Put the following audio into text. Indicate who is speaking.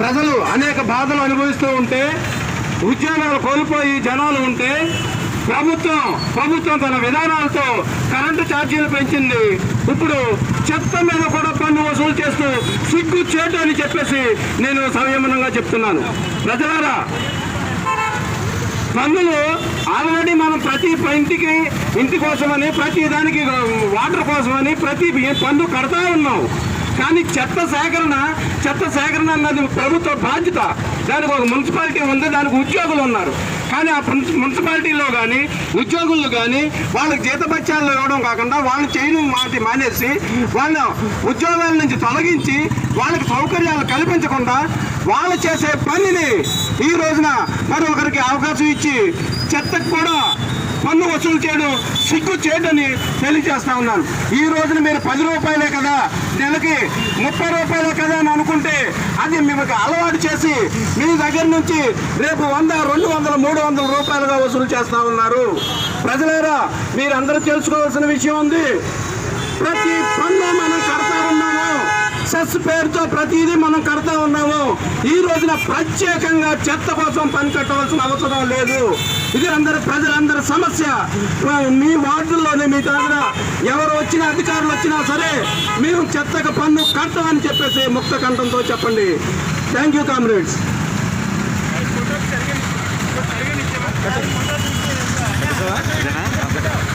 Speaker 1: ప్రజలు అనేక బాధలు అనుభవిస్తూ ఉంటే ఉద్యోగాలు కోల్పోయి జనాలు ఉంటే ప్రభుత్వం ప్రభుత్వం తన విధానాలతో కరెంటు ఛార్జీలు పెంచింది. ఇప్పుడు చెత్త మీద కూడా పన్ను వసూలు చేస్తూ సిగ్గు చేటు అని చెప్పేసి నేను సంయమనంగా చెప్తున్నాను. ప్రజలారా పన్నులు ఆల్రెడీ మనం ప్రతి ఇంటికి ఇంటి కోసమని ప్రతి దానికి వాటర్ కోసమని ప్రతి పన్ను కడతా ఉన్నాం. కానీ చెత్త సేకరణ చెత్త సేకరణ అన్నది ప్రభుత్వ బాధ్యత. దానికి ఒక మున్సిపాలిటీ ఉంది దానికి ఉద్యోగులు ఉన్నారు. కానీ ఆ మున్సి- మున్సిపాలిటీలో కానీ ఉద్యోగులు కానీ వాళ్ళకి జీతభత్యాలు ఇవ్వడం కాకుండా వాళ్ళు చేయడం మాట మానేసి వాళ్ళ ఉద్యోగాల నుంచి తొలగించి వాళ్ళకి సౌకర్యాలు కల్పించకుండా వాళ్ళు చేసే పనిని ఈ రోజున మరొకరికి అవకాశం ఇచ్చి చెత్తకు కూడా పన్ను వసూలు చేయడం సిగ్గు చేయడని తెలియజేస్తా ఉన్నాను. ఈ రోజున మీరు పది రూపాయలే కదా నెలకి ముప్పై రూపాయలే కదా అని అనుకుంటే అది మీకు అలవాటు చేసి మీ దగ్గర నుంచి రేపు వంద రెండు వందల మూడు వందల రూపాయలుగా వసూలు చేస్తా ఉన్నారు. ప్రజలారా మీరందరూ తెలుసుకోవాల్సిన విషయం ఉంది. ప్రతి పన్ను సెస్ పేరుతో ప్రతిదీ మనం కడతా ఉన్నాము. ఈ రోజున ప్రత్యేకంగా చెత్త కోసం పని కట్టవలసిన అవసరం లేదు. ఇది అందరి ప్రజలందరి సమస్య. మీ వార్డుల్లోనే మీ దగ్గర ఎవరు వచ్చిన అధికారులు వచ్చినా సరే మేము చెత్తకు పన్ను కట్టమని చెప్పేసి ముక్త కంఠంతో చెప్పండి. Thank you comrades